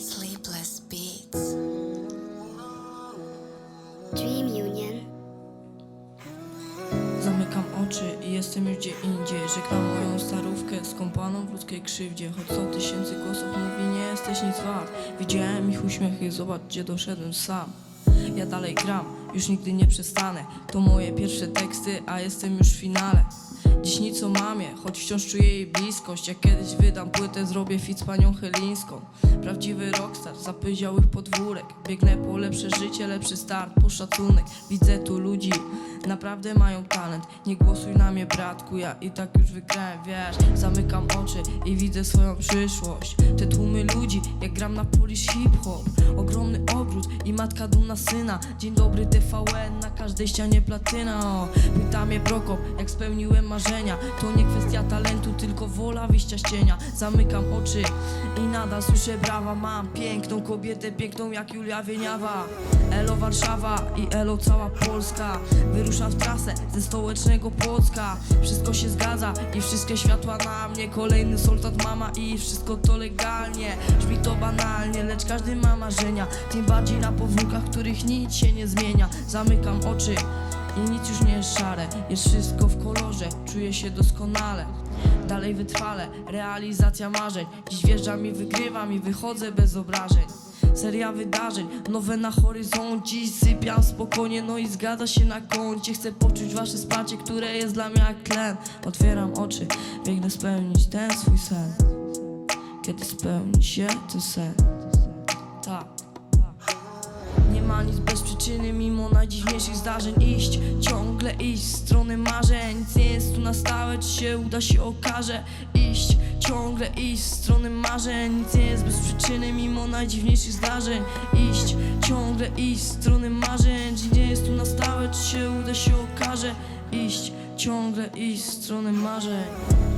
Sleepless Beats. Dream Union. Zamykam oczy i jestem już gdzie indziej. Żegnam moją starówkę skąpaną w ludzkiej krzywdzie. Choć sto tysięcy głosów mówi nie jesteś nic wart. Widziałem ich uśmiechy, zobacz gdzie doszedłem sam. Ja dalej gram, już nigdy nie przestanę. To moje pierwsze teksty, a jestem już w finale. Dziś nic o mamie, choć wciąż czuję jej bliskość. Jak kiedyś wydam płytę, zrobię fit z panią Helińską Prawdziwy rockstar, zapyziałych podwórek. Biegnę po lepsze życie, lepszy start, po szacunek Widzę tu ludzi, naprawdę mają talent. Nie głosuj na mnie bratku, ja i tak już wygrałem, wiesz. Zamykam oczy i widzę swoją przyszłość. Te tłumy ludzi, jak gram na polish hip-hop. Ogromny ogród i matka dumna syna. Dzień dobry TVN, na każdej ścianie platyna o. Pyta mnie Prokop, jak spełniłem marzenia To nie kwestia talentu, tylko wola wyjścia z cienia. Zamykam oczy i nadal słyszę brawa Mam piękną kobietę, piękną jak Julia Wieniawa. Elo Warszawa i elo cała Polska. Wyruszam w trasę ze stołecznego Płocka. Wszystko się zgadza i wszystkie światła na mnie. Kolejny soldat mama i wszystko to legalnie. Brzmi to banalnie, lecz każdy ma marzenia. Tym bardziej na powrókach, których nic się nie zmienia. Zamykam oczy i nic już nie jest szare Jest wszystko w kolorze, czuję się doskonale. Dalej wytrwale, realizacja marzeń. Dziś wjeżdżam i wygrywam i wychodzę bez obrażeń. Seria wydarzeń, nowe na horyzoncie. Sypiam spokojnie, no i zgadza się na koncie. Chcę poczuć wasze wsparcie, które jest dla mnie jak tlen. Otwieram oczy, biegnę spełnić ten swój sen. Kiedy spełni się ten sen. Tak. Nie ma nic bez przyczyny, mimo najdziwniejszych zdarzeń Iść, ciągle iść w stronę marzeń. Nic nie jest tu na stałe, czy się uda się okaże Iść, ciągle iść w stronę marzeń. Nic nie jest bez przyczyny, mimo najdziwniejszych zdarzeń. Iść, ciągle iść w stronę marzeń. Nic nie jest tu na stałe, czy się uda się okaże Iść, ciągle iść w stronę marzeń